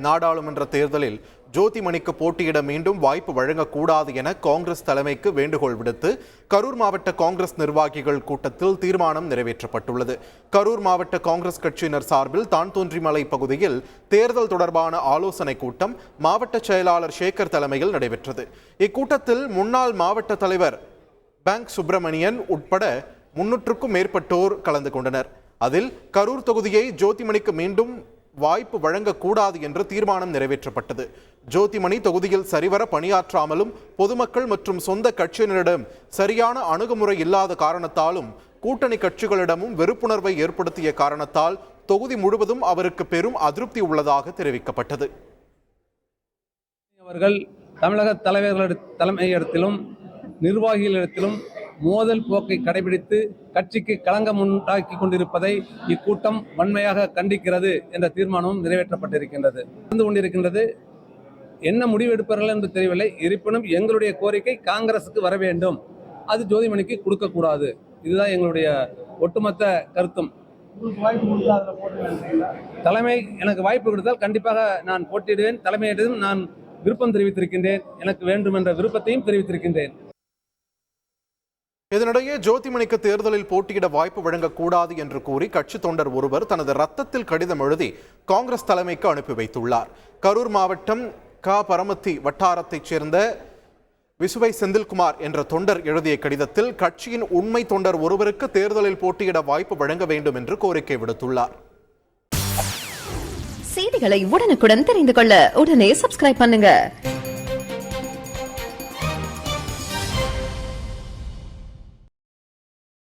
நாடாளுமன்ற தேர்தலில் ஜோதிமணிக்கு போட்டியிட மீண்டும் வாய்ப்பு வழங்கக்கூடாது என காங்கிரஸ் தலைமைக்கு வேண்டுகோள் விடுத்து கரூர் மாவட்ட காங்கிரஸ் நிர்வாகிகள் கூட்டத்தில் தீர்மானம் நிறைவேற்றப்பட்டுள்ளது. கரூர் மாவட்ட காங்கிரஸ் கட்சியினர் சார்பில் தான்தோன்றிமலை பகுதியில் தேர்தல் தொடர்பான ஆலோசனைக் கூட்டம் மாவட்ட செயலாளர் சேகர் தலைமையில் நடைபெற்றது. இக்கூட்டத்தில் முன்னாள் மாவட்ட தலைவர் பேங்க் சுப்பிரமணியன் உட்பட முன்னூற்றுக்கும் மேற்பட்டோர் கலந்து கொண்டனர். அதில் கரூர் தொகுதியை ஜோதிமணிக்கு மீண்டும் வாய்ப்பு வழங்கக்கூடாது என்று தீர்மானம் நிறைவேற்றப்பட்டது. ஜோதிமணி தொகுதியில் சரிவர பணியாற்றாமலும் பொதுமக்கள் மற்றும் சொந்த கட்சியினரிடம் சரியான அணுகுமுறை இல்லாத காரணத்தாலும் கூட்டணி கட்சிகளிடமும் வெறுப்புணர்வை ஏற்படுத்திய காரணத்தால் தொகுதி முழுவதும் அவருக்கு பெரும் அதிருப்தி உள்ளதாக தெரிவிக்கப்பட்டது. அவர்கள் தமிழக தலைவர்களிட தலைமையிடத்திலும் நிர்வாகிகளிடத்திலும் மோதல் போக்கை கடைபிடித்து கட்சிக்கு களங்கம் உண்டாக்கி கொண்டிருப்பதை இக்கூட்டம் வன்மையாக கண்டிக்கிறது என்ற தீர்மானமும் நிறைவேற்றப்பட்டிருக்கின்றது. இருந்து கொண்டிருக்கின்றது. என்ன முடிவெடுப்பார்கள் என்று தெரியவில்லை. இருப்பினும் எங்களுடைய கோரிக்கை காங்கிரசுக்கு வர வேண்டும். அது ஜோதிமணிக்கு கொடுக்கக்கூடாது. இதுதான் எங்களுடைய ஒட்டுமொத்த கருத்தும். தலைமை எனக்கு வாய்ப்பு கொடுத்தால் கண்டிப்பாக நான் போட்டியிடுவேன். தலைமையிடம் நான் விருப்பம் தெரிவித்திருக்கின்றேன். எனக்கு வேண்டும் என்ற விருப்பத்தையும் தெரிவித்திருக்கின்றேன். இதனிடையே ஜோதிமணிக்கு தேர்தலில் போட்டியிட வாய்ப்பு வழங்கக்கூடாது என்று கூறி கட்சி தொண்டர் ஒருவர் தனது ரத்தத்தில் கடிதம் எழுதி காங்கிரஸ் தலைமைக்கு அனுப்பி வைத்துள்ளார். கரூர் மாவட்டம் க. பரமத்தி வட்டாரத்தைச் சேர்ந்த விசுவை செந்தில்குமார் என்ற தொண்டர் எழுதிய கடிதத்தில் கட்சியின் உண்மை தொண்டர் ஒருவருக்கு தேர்தலில் போட்டியிட வாய்ப்பு வழங்க வேண்டும் என்று கோரிக்கை விடுத்துள்ளார். செய்திகளை உடனுக்குடன் தெரிந்து கொள்ள உடனே சப்ஸ்கிரைப் பண்ணுங்க.